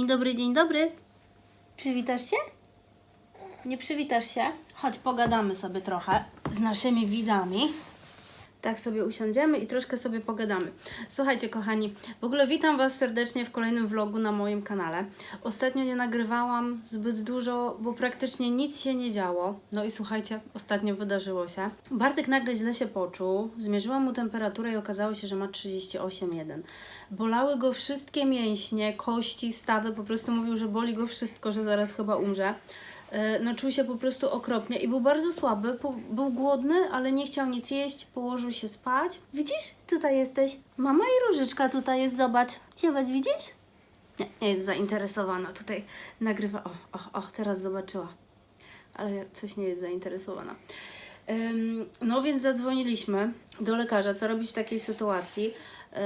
Dzień dobry, dzień dobry. Przywitasz się? Nie przywitasz się? Chodź, pogadamy sobie trochę z naszymi widzami. Tak sobie usiądziemy i troszkę sobie pogadamy. Słuchajcie, kochani, w ogóle witam Was serdecznie w kolejnym vlogu na moim kanale. Ostatnio nie nagrywałam zbyt dużo, bo praktycznie nic się nie działo. No i słuchajcie, ostatnio wydarzyło się. Bartek nagle źle się poczuł, zmierzyłam mu temperaturę i okazało się, że ma 38,1. Bolały go wszystkie mięśnie, kości, stawy, po prostu mówił, że boli go wszystko, że zaraz chyba umrze. E, no czuł się po prostu okropnie i był bardzo słaby, był głodny, ale nie chciał nic jeść, położył się spać. Widzisz? Tutaj jesteś. Mama i Różyczka tutaj jest, zobacz. Zobacz, widzisz? Nie, nie jest zainteresowana, tutaj nagrywa. O, o, o, teraz zobaczyła. Ale coś nie jest zainteresowana. No więc zadzwoniliśmy do lekarza, co robić w takiej sytuacji. Yy,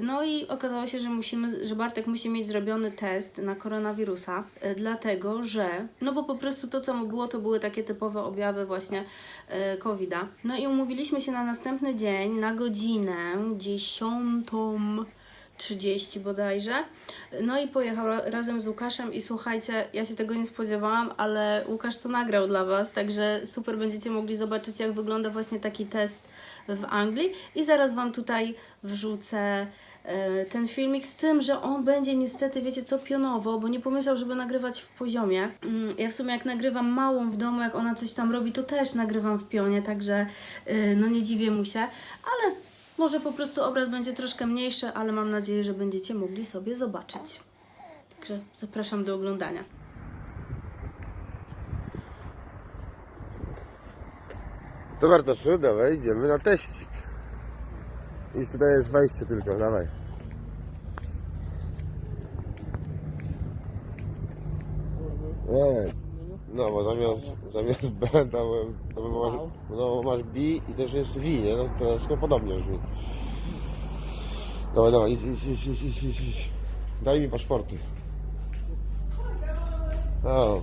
No i okazało się, że musimy, że Bartek musi mieć zrobiony test na koronawirusa, yy, dlatego że, no bo po prostu to, co mu było, to były takie typowe objawy właśnie yy, COVID-a. No i umówiliśmy się na następny dzień, na godzinę dziesiątą. 30 bodajże. No i pojechał ra- razem z Łukaszem i słuchajcie, ja się tego nie spodziewałam, ale Łukasz to nagrał dla Was, także super będziecie mogli zobaczyć, jak wygląda właśnie taki test w Anglii i zaraz Wam tutaj wrzucę e, ten filmik z tym, że on będzie niestety, wiecie co, pionowo, bo nie pomyślał, żeby nagrywać w poziomie. Mm, Ja w sumie jak nagrywam małą w domu, jak ona coś tam robi, to też nagrywam w pionie, także e, no nie dziwię mu się, ale może po prostu obraz będzie troszkę mniejszy, ale mam nadzieję, że będziecie mogli sobie zobaczyć. Także zapraszam do oglądania. To Bartoszu, dawaj, idziemy na teścik. I tutaj jest wejście tylko, dawaj. Nie, no bo zamiast, zamiast B to, to masz, no, masz B i też jest V, nie? No to troszkę podobnie brzmi. Dawaj, dawaj, idź, idź, idź, idź, idź, idź. Daj mi paszporty. O.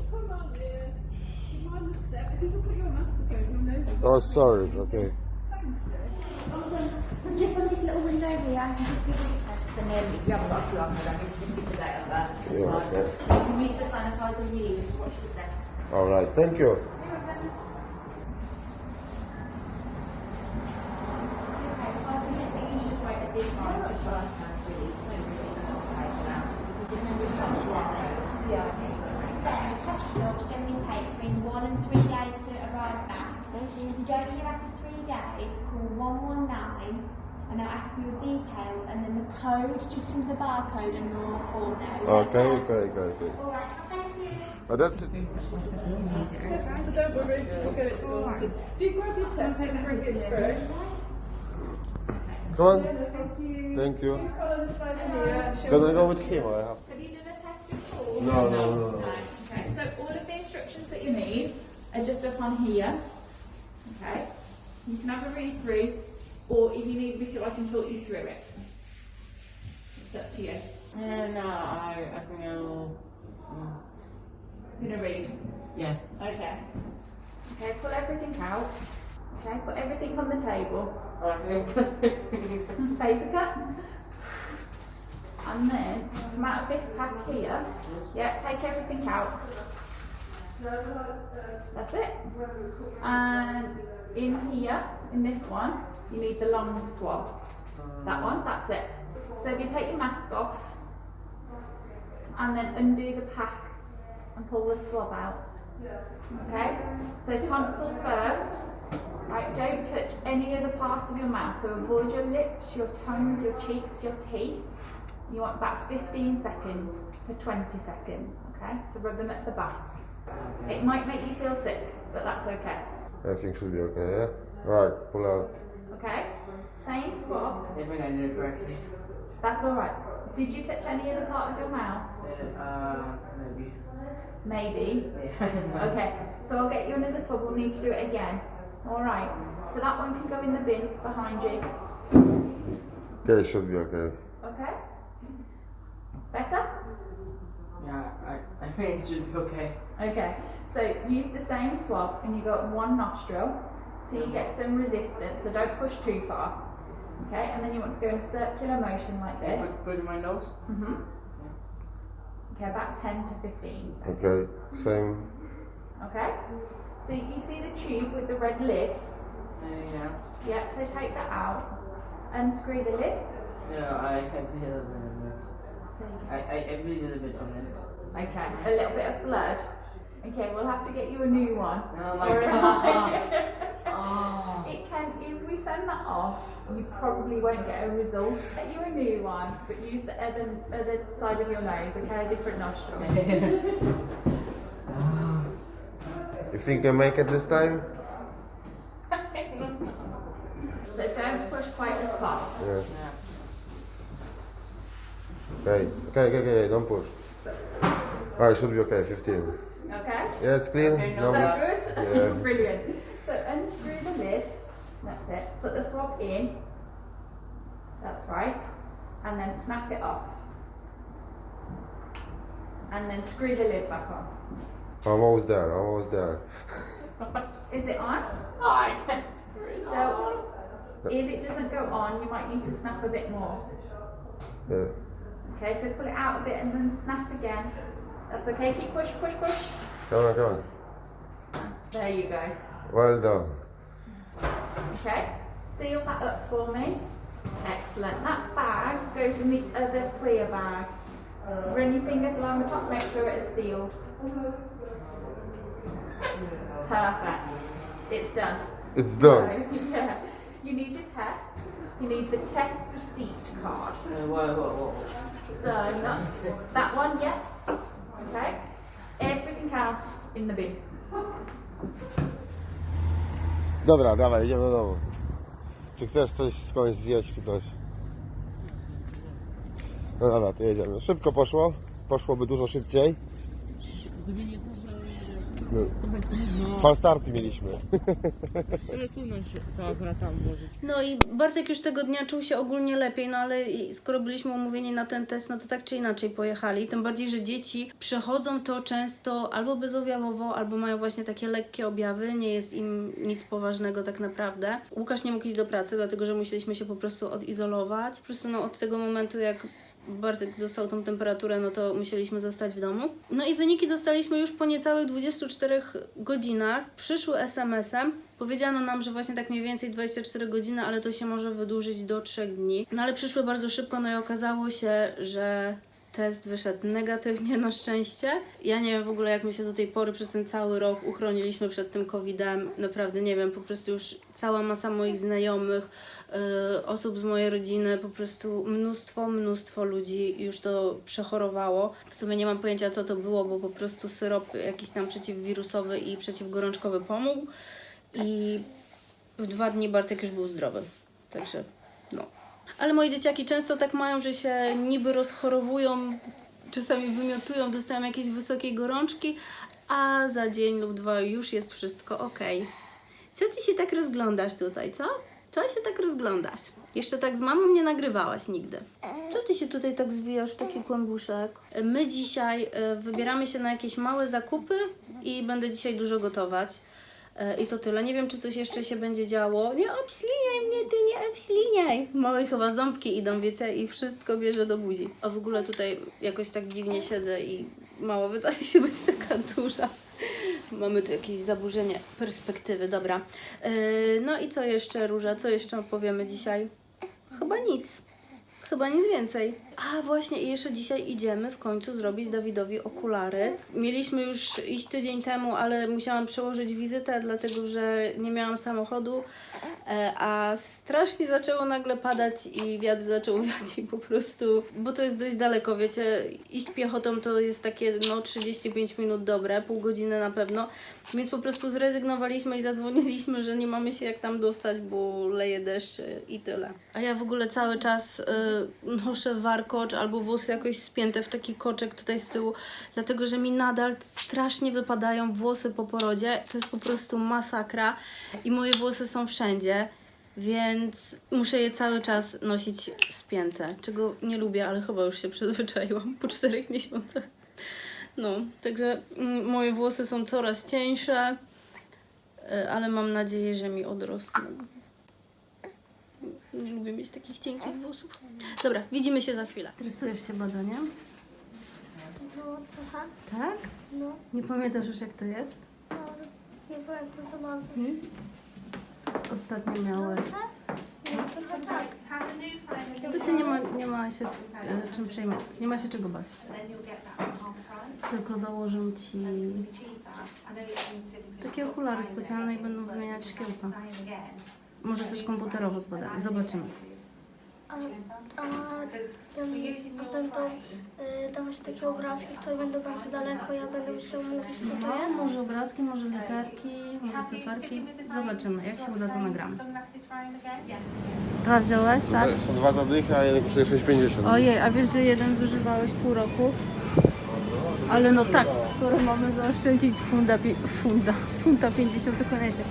Oh, sorry, okay. Just on this little window here, can just give you the test and then you haven't got a on there, just date on. That's Yeah, okay. You can use the sanitizer you just watch step. Alright, thank you. Okay, I can just you right at this side, just while I back. If you don't hear after three days, call 119 and they'll ask for your details and then the code, just use the barcode and on your form now. Is that Okay, okay, okay, okay. Alright, thank you. But that's it. So don't worry, we'll get it sorted. If you grab your text and bring it through. Come on. Thank you. Thank you. Follow this lady here. She'll- Can I go with him? I have. Have you done a test before? No, no, no, no. Okay, so all of the instructions that you need are just up on here. Okay, you can have a read through, or if you need me to, I can talk you through it. It's up to you. Uh, no, I, I think I'll. mm, gonna read. yeah. Okay. Okay, pull everything out. Okay, put everything on the table. Paper cut. And then come out of this pack here. Yeah, take everything out. That's it. And in here, in this one, you need the long swab. That one, that's it. So if you take your mask off and then undo the pack and pull the swab out. Okay? So tonsils first. Right, don't touch any other part of your mouth. So avoid your lips, your tongue, your cheeks, your teeth. You want about 15 seconds to 20 seconds. Okay? So rub them at the back. It might make you feel sick, but that's okay. Everything should be okay, yeah? Right, pull out. Okay? Same spot. I think I did it correctly. That's alright. Did you touch any other part of your mouth? Uh, maybe. Maybe. Yeah. Okay, so I'll get you another swab. We'll need to do it again. All right. So that one can go in the bin behind you. Okay, it should be okay. Okay. Better? Yeah, I, I think it should be okay. Okay. So use the same swab and you go up one nostril till you get some resistance. So don't push too far. Okay, and then you want to go in a circular motion like this. Put, put in my nose. hmm Okay, about 10 to 15 seconds. Okay, same. Okay? So you see the tube with the red lid? Uh, yeah. Yeah, so take that out. Unscrew the lid. Yeah, I have here a bit. So I, I, I bleeded a bit on it. Okay, a little bit of blood. Okay, we'll have to get you a new one. Oh my Alright. God. Oh. It can, if we send that off, you probably won't get a result. Get you a new one, but use the other, other side of your nose, okay, a different nostril. You think I make it this time? So don't push quite as far. Yeah. Yeah. Okay, okay, okay, okay, don't push. Alright, should be okay, 15. Okay? Yeah, it's clean? Okay, no that good? Yeah. Brilliant. So unscrew the lid. That's it. Put the swab in. That's right. And then snap it off. And then screw the lid back on. I'm almost there, I'm almost there. Is it on? Oh, I can't screw it So if it doesn't go on, you might need to snap a bit more. Yeah. Okay, so pull it out a bit and then snap again. That's okay. Keep push, push, push. Come on, come on. There you go. Well done. Okay, seal that up for me. Excellent. That bag goes in the other clear bag. Run your fingers along the top, make sure it is sealed. Perfect. It's done. It's done. So, yeah. You need your test. You need the test receipt card. Uh, whoa, whoa, whoa. So not that one, yes. Okay. Everything else in the bin. Dobra, dawaj, idziemy do domu. Czy chcesz coś skądś zjeść, czy coś? No dobra, to jedziemy. Szybko poszło. Poszłoby dużo szybciej. No. Fal starty mieliśmy. Ale trudno się to akurat tam włożyć. No i Bartek już tego dnia czuł się ogólnie lepiej, no ale skoro byliśmy umówieni na ten test, no to tak czy inaczej pojechali. Tym bardziej, że dzieci przechodzą to często albo bezobjawowo, albo mają właśnie takie lekkie objawy, nie jest im nic poważnego tak naprawdę. Łukasz nie mógł iść do pracy, dlatego że musieliśmy się po prostu odizolować. Po prostu no od tego momentu, jak Bartek dostał tą temperaturę, no to musieliśmy zostać w domu. No i wyniki dostaliśmy już po niecałych 24 godzinach. Przyszły SMS-em. Powiedziano nam, że właśnie tak mniej więcej 24 godziny, ale to się może wydłużyć do 3 dni. No ale przyszły bardzo szybko, no i okazało się, że test wyszedł negatywnie na szczęście. Ja nie wiem w ogóle, jak my się do tej pory przez ten cały rok uchroniliśmy przed tym COVID-em. Naprawdę nie wiem, po prostu już cała masa moich znajomych, osób z mojej rodziny, po prostu mnóstwo, mnóstwo ludzi już to przechorowało. W sumie nie mam pojęcia, co to było, bo po prostu syrop jakiś tam przeciwwirusowy i przeciwgorączkowy pomógł. I w dwa dni Bartek już był zdrowy. Także no. Ale moje dzieciaki często tak mają, że się niby rozchorowują, czasami wymiotują, dostają jakieś wysokiej gorączki, a za dzień lub dwa już jest wszystko ok. Co ty się tak rozglądasz tutaj, co? Co się tak rozglądasz? Jeszcze tak z mamą nie nagrywałaś nigdy. Co ty się tutaj tak zwijasz taki kłębuszek? My dzisiaj e, wybieramy się na jakieś małe zakupy i będę dzisiaj dużo gotować. E, I to tyle. Nie wiem, czy coś jeszcze się będzie działo. Nie obśliniaj mnie, ty nie obśliniaj. Małe chyba ząbki idą, wiecie, i wszystko bierze do buzi. A w ogóle tutaj jakoś tak dziwnie siedzę i mało wydaje się być taka duża. Mamy tu jakieś zaburzenie perspektywy, dobra. E, no i co jeszcze, Róża? Co jeszcze opowiemy dzisiaj? Chyba nic. Chyba nic więcej. A właśnie, i jeszcze dzisiaj idziemy w końcu zrobić Dawidowi okulary. Mieliśmy już iść tydzień temu, ale musiałam przełożyć wizytę, dlatego że nie miałam samochodu, e, a strasznie zaczęło nagle padać i wiatr zaczął wiać i po prostu, bo to jest dość daleko, wiecie, iść piechotą to jest takie no 35 minut dobre, pół godziny na pewno, więc po prostu zrezygnowaliśmy i zadzwoniliśmy, że nie mamy się jak tam dostać, bo leje deszcz i tyle. A ja w ogóle cały czas y, noszę warkocz albo włosy jakoś spięte w taki koczek tutaj z tyłu, dlatego że mi nadal strasznie wypadają włosy po porodzie. To jest po prostu masakra i moje włosy są wszędzie. Więc muszę je cały czas nosić spięte, czego nie lubię, ale chyba już się przyzwyczaiłam po czterech miesiącach. No, także mm, moje włosy są coraz cieńsze, y, ale mam nadzieję, że mi odrosną. Nie lubię mieć takich cienkich włosów. Dobra, widzimy się za chwilę. Stresujesz się badaniem? No, No, trochę. Tak? No, Nie pamiętasz już jak to jest? no, nie pamiętam za bardzo. Ostatnio miałeś. No, trochę tak. To się nie ma, nie ma się e, czym przejmować. Nie ma się czego bać. Tylko założę ci takie okulary specjalne i będą wymieniać szkiełka. Może też komputerowo zbadamy. Zobaczymy. A, a a będą y, dawać takie obrazki, które będą bardzo daleko. Ja będę musiał mówić, co to No, jest. może obrazki, może literki, może cyferki. Zobaczymy. Jak się uda, to nagramy. Dwa wziąłeś, tak? Są dwa zadychy, a jeden kosztuje 6,50. Ojej, a wiesz, że jeden zużywałeś pół roku? Ale no tak, skoro mamy zaoszczędzić funda, pi- funda, funta 50 to koniecznie.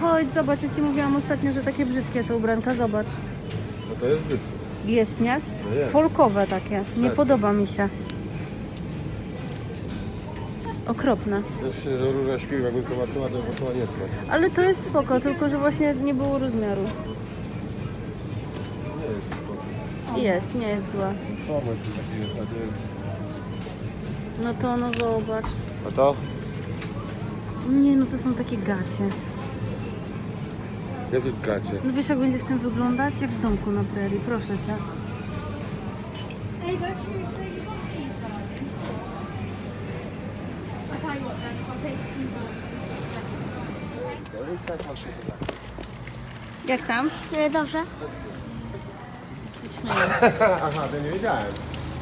Chodź, zobacz, ja Ci mówiłam ostatnio, że takie brzydkie te ubranka, zobacz. No to jest brzydkie. Jest, nie? No jest. Folkowe takie, nie Tak. podoba mi się. Okropne. Się, że róża śpił, jakbym zobaczyła, to poszła nie spać. Ale to jest spoko, tylko że właśnie nie było rozmiaru. Nie jest spoko. Jest, nie jest złe. Pomysł taki jest, a to jest... No to no zobacz. A to? Nie, no to są takie gacie. Jakie gacie? No wiesz jak będzie w tym wyglądać? Jak z domku na prerii, proszę Cię. Jak tam? Dobrze. Się. Aha, to nie wiedziałem.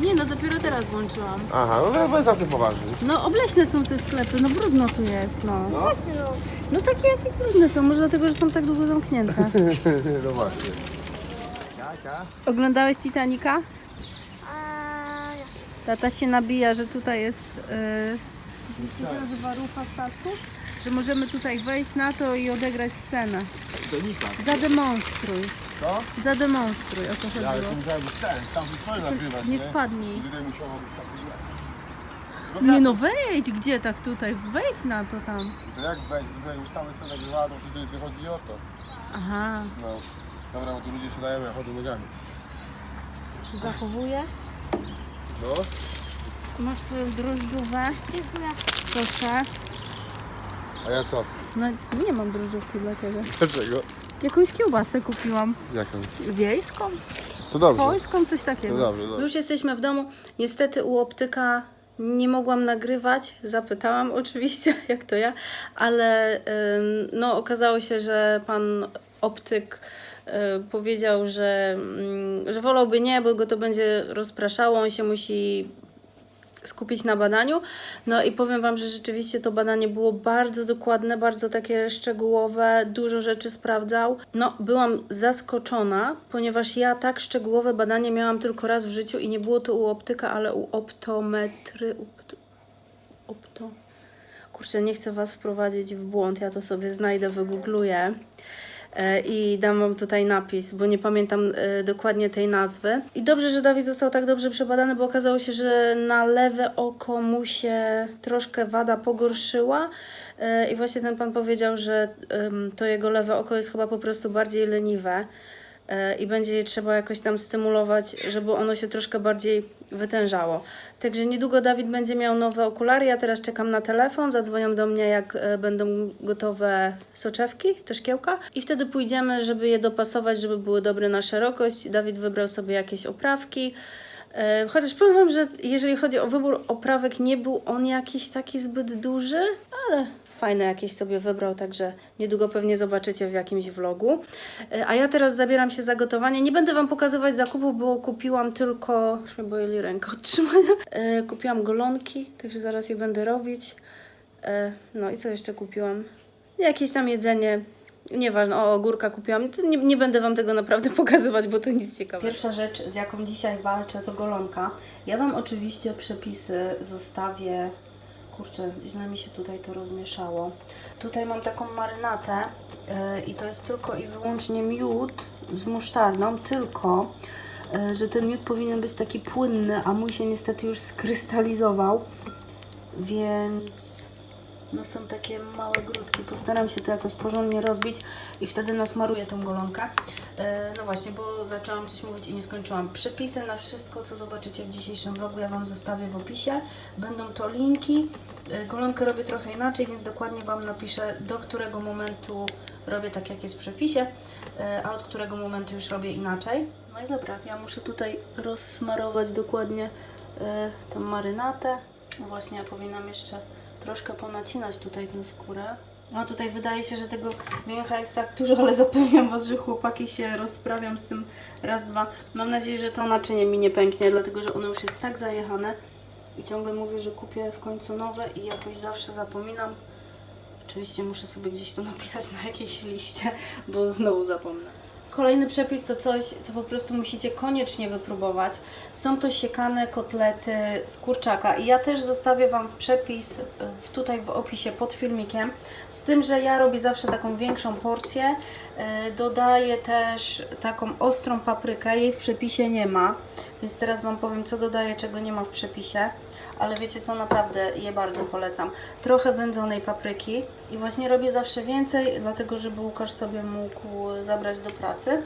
Nie no, dopiero teraz włączyłam. Aha, no to jest całkiem poważny. No obleśne są te sklepy, no brudno tu jest, no. Właśnie no. No takie jakieś brudne są, może dlatego, że są tak długo zamknięte. no właśnie. Oglądałeś Titanica? A, ja. Tata się nabija, że tutaj jest, yy, co to się nazywa, rucha statku? Że możemy tutaj wejść na to i odegrać scenę. Donika. Zademonstruj. Co? Zademonstruj, o co Ja ale chodziło. to musiałem być ten, tam swoje nagrywać, Nie spadnij. I tutaj musiało być tak Nie no wejdź, gdzie tak tutaj? Wejdź na to tam. To jak wejść, tutaj ustały sobie nagrywała, to przecież nie chodzi o to. Aha, No. Dobra, bo tu ludzie siadają, a chodzą nogami. się zachowujesz. No. Masz swoją drożdżówę, Dziękuję. proszę. A ja co? No nie mam drożdżówki dla Ciebie. Dlaczego? Jakąś kiełbasę kupiłam. Jaką? Wiejską? To dobrze. Swojską, coś takiego. To dobrze, dobrze. Już jesteśmy w domu. Niestety u optyka nie mogłam nagrywać. Zapytałam oczywiście, jak to ja, ale no, okazało się, że pan optyk y, powiedział, że, mm, że wolałby nie, bo go to będzie rozpraszało. On się musi skupić na badaniu. No i powiem Wam, że rzeczywiście to badanie było bardzo dokładne, bardzo takie szczegółowe, dużo rzeczy sprawdzał. No, byłam zaskoczona, ponieważ ja tak szczegółowe badanie miałam tylko raz w życiu i nie było to u optyka, ale u optometry. Opt, opto. Kurczę, nie chcę Was wprowadzić w błąd, ja to sobie znajdę, wygoogluję. E, i dam Wam tutaj napis, bo nie pamiętam e, dokładnie tej nazwy. I dobrze, że Dawid został tak dobrze przebadany, bo okazało się, że na lewe oko mu się troszkę wada pogorszyła. E, I właśnie ten pan powiedział, że to jego lewe oko jest chyba po prostu bardziej leniwe i będzie je trzeba jakoś tam stymulować, żeby ono się troszkę bardziej wytężało. Także niedługo Dawid będzie miał nowe okulary. Ja teraz czekam na telefon, zadzwonią do mnie, jak e, będą gotowe soczewki, te szkiełka i wtedy pójdziemy, żeby je dopasować, żeby były dobre na szerokość. Dawid wybrał sobie jakieś oprawki. E, Chociaż powiem Wam, że jeżeli chodzi o wybór oprawek, nie był on jakiś taki zbyt duży, ale fajne jakieś sobie wybrał, także niedługo pewnie zobaczycie w jakimś vlogu. E, A ja teraz zabieram się za gotowanie. Nie będę Wam pokazywać zakupów, bo kupiłam tylko, już mnie boi ręka od trzymania, E, kupiłam golonki, także zaraz je będę robić. E, No i co jeszcze kupiłam? Jakieś tam jedzenie, Nieważne, o ogórka kupiłam. Nie, nie będę Wam tego naprawdę pokazywać, bo to nic ciekawego. Pierwsza rzecz, z jaką dzisiaj walczę, to golonka. Ja Wam oczywiście przepisy zostawię. Kurczę, źle mi się tutaj to rozmieszało. Tutaj mam taką marynatę yy, i to jest tylko i wyłącznie miód z musztardą, tylko yy, że ten miód powinien być taki płynny, a mój się niestety już skrystalizował, więc No są takie małe grudki. Postaram się to jakoś porządnie rozbić i wtedy nasmaruję tą golonkę. E, no właśnie, bo zaczęłam coś mówić i nie skończyłam. Przepisy na wszystko, co zobaczycie w dzisiejszym vlogu, ja Wam zostawię w opisie. Będą to linki. E, golonkę robię trochę inaczej, więc dokładnie Wam napiszę, do którego momentu robię tak, jak jest w przepisie, e, a od którego momentu już robię inaczej. No i dobra, ja muszę tutaj rozsmarować dokładnie tą marynatę. Właśnie, ja powinnam jeszcze troszkę ponacinać tutaj tę skórę. No tutaj wydaje się, że tego mięcha jest tak dużo, ale zapewniam Was, że chłopaki się rozprawiam z tym raz, dwa. Mam nadzieję, że to naczynie mi nie pęknie, dlatego że ono już jest tak zajechane i ciągle mówię, że kupię w końcu nowe i jakoś zawsze zapominam. Oczywiście muszę sobie gdzieś to napisać na jakiejś liście, bo znowu zapomnę. Kolejny przepis to coś, co po prostu musicie koniecznie wypróbować. Są to siekane kotlety z kurczaka i ja też zostawię Wam przepis w, tutaj w opisie pod filmikiem. Z tym, że ja robię zawsze taką większą porcję. Yy, Dodaję też taką ostrą paprykę, jej w przepisie nie ma. Więc teraz Wam powiem, co dodaję, czego nie ma w przepisie. Ale wiecie co, naprawdę je bardzo polecam. Trochę wędzonej papryki i właśnie robię zawsze więcej, dlatego żeby Łukasz sobie mógł zabrać do pracy.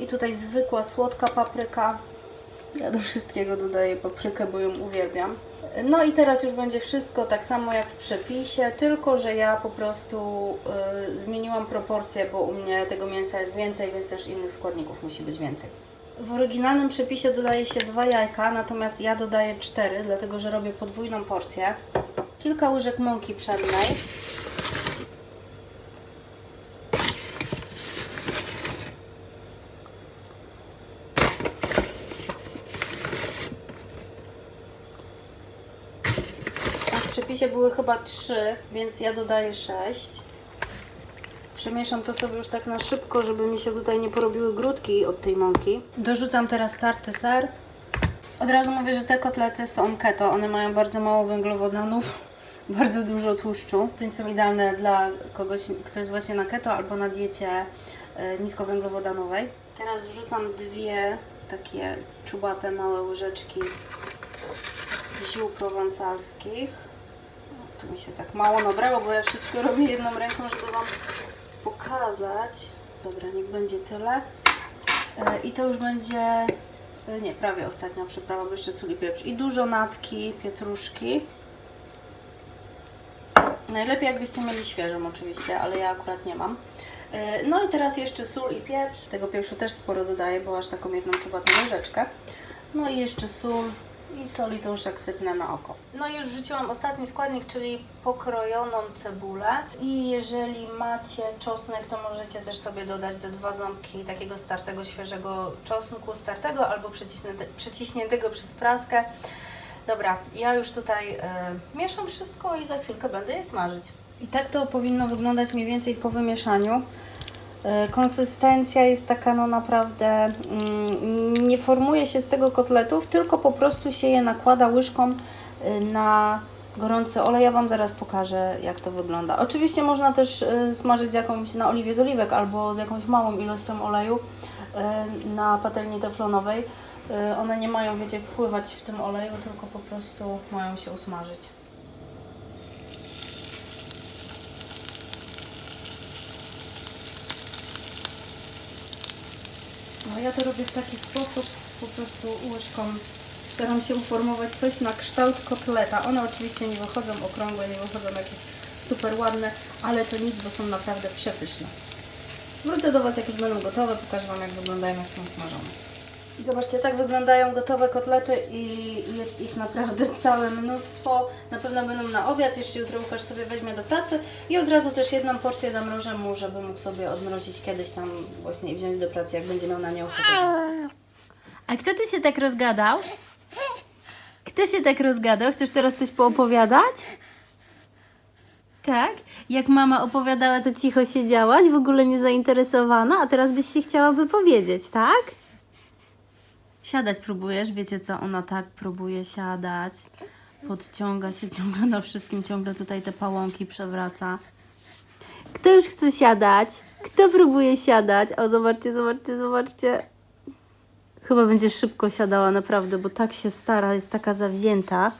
I tutaj zwykła słodka papryka. Ja do wszystkiego dodaję paprykę, bo ją uwielbiam. No i teraz już będzie wszystko tak samo jak w przepisie, tylko że ja po prostu y, zmieniłam proporcje, bo u mnie tego mięsa jest więcej, więc też innych składników musi być więcej. W oryginalnym przepisie dodaje się dwa jajka, natomiast ja dodaję cztery, dlatego że robię podwójną porcję. Kilka łyżek mąki pszennej. A w przepisie były chyba trzy, więc ja dodaję sześć. Przemieszam to sobie już tak na szybko, żeby mi się tutaj nie porobiły grudki od tej mąki. Dorzucam teraz tarty ser. Od razu mówię, że te kotlety są keto. One mają bardzo mało węglowodanów, bardzo dużo tłuszczu, więc są idealne dla kogoś, kto jest właśnie na keto albo na diecie e, niskowęglowodanowej. Teraz wrzucam dwie takie czubate małe łyżeczki ziół prowansalskich. Tu mi się tak mało nabrało, bo ja wszystko robię jedną ręką, żeby Wam pokazać. Dobra, niech będzie tyle. E, I to już będzie, e, nie, prawie ostatnia przyprawa, bo jeszcze sól i pieprz. I dużo natki, pietruszki. Najlepiej jakbyście mieli świeżą oczywiście, ale ja akurat nie mam. E, No i teraz jeszcze sól i pieprz. Tego pieprzu też sporo dodaję, bo aż taką jedną czubatą łyżeczkę. No i jeszcze sól i soli to już jak sypnę na oko. No i już wrzuciłam ostatni składnik, czyli pokrojoną cebulę. I jeżeli macie czosnek, to możecie też sobie dodać ze dwa ząbki takiego startego, świeżego czosnku startego albo przeciśnięte, przeciśniętego przez praskę. Dobra, ja już tutaj e, mieszam wszystko i za chwilkę będę je smażyć. I tak to powinno wyglądać mniej więcej po wymieszaniu. E, Konsystencja jest taka no naprawdę mm, nie formuje się z tego kotletów, tylko po prostu się je nakłada łyżką y, na gorący olej. Ja Wam zaraz pokażę jak to wygląda. Oczywiście można też y, smażyć jakąś na oliwie z oliwek albo z jakąś małą ilością oleju na patelni teflonowej. One nie mają, wiecie, pływać w tym oleju, tylko po prostu mają się usmażyć. No ja to robię w taki sposób, po prostu łyżką staram się uformować coś na kształt kotleta. One oczywiście nie wychodzą okrągłe, nie wychodzą jakieś super ładne, ale to nic, bo są naprawdę przepyszne. Wrócę do Was jak już będą gotowe, pokażę Wam jak wyglądają, jak są smażone. I zobaczcie, tak wyglądają gotowe kotlety i jest ich naprawdę całe mnóstwo. Na pewno będą na obiad, jeszcze jutro Łukasz sobie weźmie do pracy i od razu też jedną porcję zamrożę mu, żeby mógł sobie odmrozić kiedyś tam właśnie i wziąć do pracy, jak będzie miał na nie ochotę. A kto ty się tak rozgadał? Kto się tak rozgadał? Chcesz teraz coś poopowiadać? Tak? Jak mama opowiadała, to cicho siedziałaś, w ogóle nie zainteresowana, a teraz byś się chciała wypowiedzieć, tak? Siadać próbujesz, wiecie co, ona tak próbuje siadać. Podciąga się ciągle na wszystkim, ciągle tutaj te pałąki przewraca. Kto już chce siadać? Kto próbuje siadać? O, zobaczcie, zobaczcie, zobaczcie. Chyba będzie szybko siadała, naprawdę, bo tak się stara, jest taka zawzięta.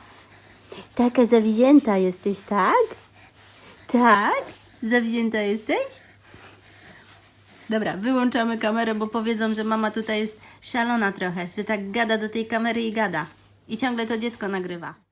Taka zawzięta jesteś, tak? Tak? Zawzięta jesteś? Dobra, wyłączamy kamerę, bo powiedzą, że mama tutaj jest szalona trochę, że tak gada do tej kamery i gada. I ciągle to dziecko nagrywa.